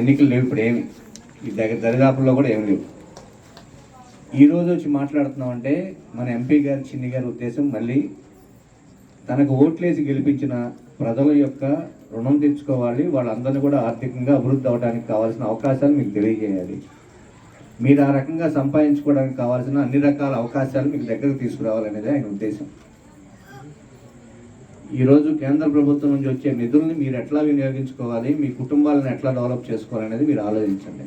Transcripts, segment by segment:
ఎన్నికలు లేవు ఇప్పుడు ఏమి? ఈ దగ్గర దరిదాపుల్లో కూడా ఏమి లేవు. ఈ రోజు వచ్చి మాట్లాడుతున్నాం అంటే మన ఎంపీ గారి చిన్ని గారి ఉద్దేశం మళ్ళీ తనకు ఓట్లేసి గెలిపించిన ప్రజల యొక్క రుణం తెచ్చుకోవాలి వాళ్ళందరినీ కూడా ఆర్థికంగా అభివృద్ధి అవడానికి కావాల్సిన అవకాశాలు మీకు తెలియజేయాలి. మీరు ఆ రకంగా సంపాదించుకోవడానికి కావాల్సిన అన్ని రకాల అవకాశాలు మీకు దగ్గరకు తీసుకురావాలనేది ఆయన ఉద్దేశం. ఈరోజు కేంద్ర ప్రభుత్వం నుంచి వచ్చే నిధుల్ని మీరు ఎట్లా వినియోగించుకోవాలి? మీ కుటుంబాలను ఎట్లా డెవలప్ చేసుకోవాలనేది మీరు ఆలోచించండి.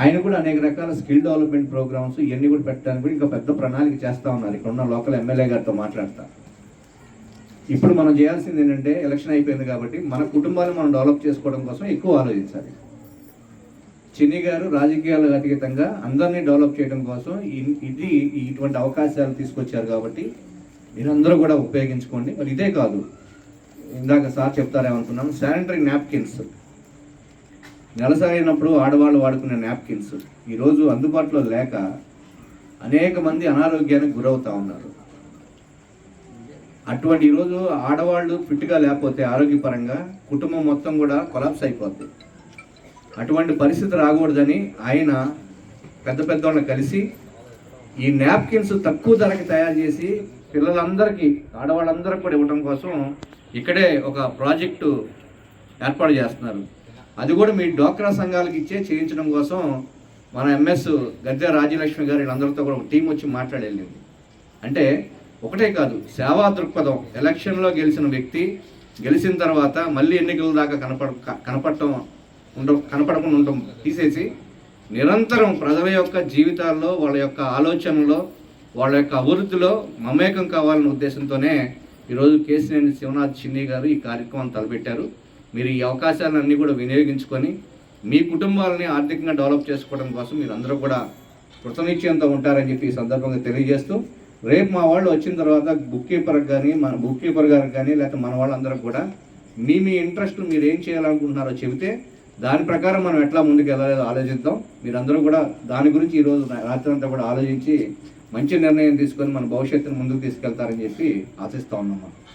ఆయన కూడా అనేక రకాల స్కిల్ డెవలప్మెంట్ ప్రోగ్రామ్స్ ఇవన్నీ కూడా పెట్టడానికి కూడా ఇంకా పెద్ద ప్రణాళిక చేస్తూ ఉన్నారు. ఇక్కడ ఉన్న లోకల్ ఎమ్మెల్యే గారితో మాట్లాడతా. ఇప్పుడు మనం చేయాల్సింది ఏంటంటే ఎలక్షన్ అయిపోయింది కాబట్టి మన కుటుంబాలను మనం డెవలప్ చేసుకోవడం కోసం ఎక్కువ ఆలోచించాలి. చిన్ని గారు రాజకీయాలకు అతీతంగా అందరినీ డెవలప్ చేయడం కోసం ఇది ఇటువంటి అవకాశాలు తీసుకొచ్చారు కాబట్టి మీరందరూ కూడా ఉపయోగించుకోండి. మరి ఇదే కాదు. ఇందాక సార్ చెప్తారేమనుకున్నాను శానిటరీ నాప్కిన్స్. నెలసరైనప్పుడు ఆడవాళ్ళు వాడుకునే నాప్కిన్స్. ఈరోజు అందుబాటులో లేక అనేక మంది అనారోగ్యానికి గురవుతూ ఉన్నారు. అటువంటి ఈరోజు ఆడవాళ్ళు ఫిట్గా లేకపోతే ఆరోగ్యపరంగా కుటుంబం మొత్తం కూడా కొలాప్స్ అయిపోద్ది. అటువంటి పరిస్థితి రాకూడదని ఆయన పెద్ద పెద్దవాళ్ళని కలిసి ఈ నాప్కిన్స్ తక్కువ ధరకి తయారు చేసి పిల్లలందరికీ ఆడవాళ్ళందరికీ కూడా ఇవ్వడం కోసం ఇక్కడే ఒక ప్రాజెక్టు ఏర్పాటు చేస్తున్నారు. అది కూడా మీ డోక్రా సంఘాలకు ఇచ్చే చేయించడం కోసం మన ఎంఎస్ గద్దె రాజ్యలక్ష్మి గారు వీళ్ళందరితో కూడా ఒక టీం వచ్చి మాట్లాడేళ్ళింది అంటే ఒకటే కాదు సేవా దృక్పథం. ఎలక్షన్లో గెలిచిన వ్యక్తి గెలిచిన తర్వాత మళ్ళీ ఎన్నికల దాకా కనపడ కనపడటం ఉండ కనపడకుండా ఉండటం తీసేసి నిరంతరం ప్రజల యొక్క జీవితాల్లో వాళ్ళ యొక్క ఆలోచనలో వాళ్ళ యొక్క అభివృద్ధిలో మమేకం కావాలనే ఉద్దేశంతోనే ఈరోజు కేసినేని శివనాథ్ చిన్ని గారు ఈ కార్యక్రమం తలపెట్టారు. మీరు ఈ అవకాశాలన్నీ కూడా వినియోగించుకొని మీ కుటుంబాలని ఆర్థికంగా డెవలప్ చేసుకోవడం కోసం మీరు అందరూ కూడా కృతనిశ్చయంతో ఉంటారని చెప్పి ఈ సందర్భంగా తెలియజేస్తూ రేపు మా వాళ్ళు వచ్చిన తర్వాత బుక్ కీపర్కి కానీ మన బుక్ కీపర్ గారికి కానీ లేకపోతే మన వాళ్ళందరూ కూడా మీ మీ ఇంట్రెస్ట్ మీరు ఏం చేయాలనుకుంటున్నారో చెబితే దాని ప్రకారం మనం ఎట్లా ముందుకు వెళ్ళాలో ఆలోచిద్దాం. మీరందరూ కూడా దాని గురించి ఈరోజు రాత్రి అంతా కూడా ఆలోచించి మంచి నిర్ణయం తీసుకొని మన భవిష్యత్తును ముందుకు తీసుకెళ్తారని చెప్పి ఆశిస్తా ఉన్నాం మనం.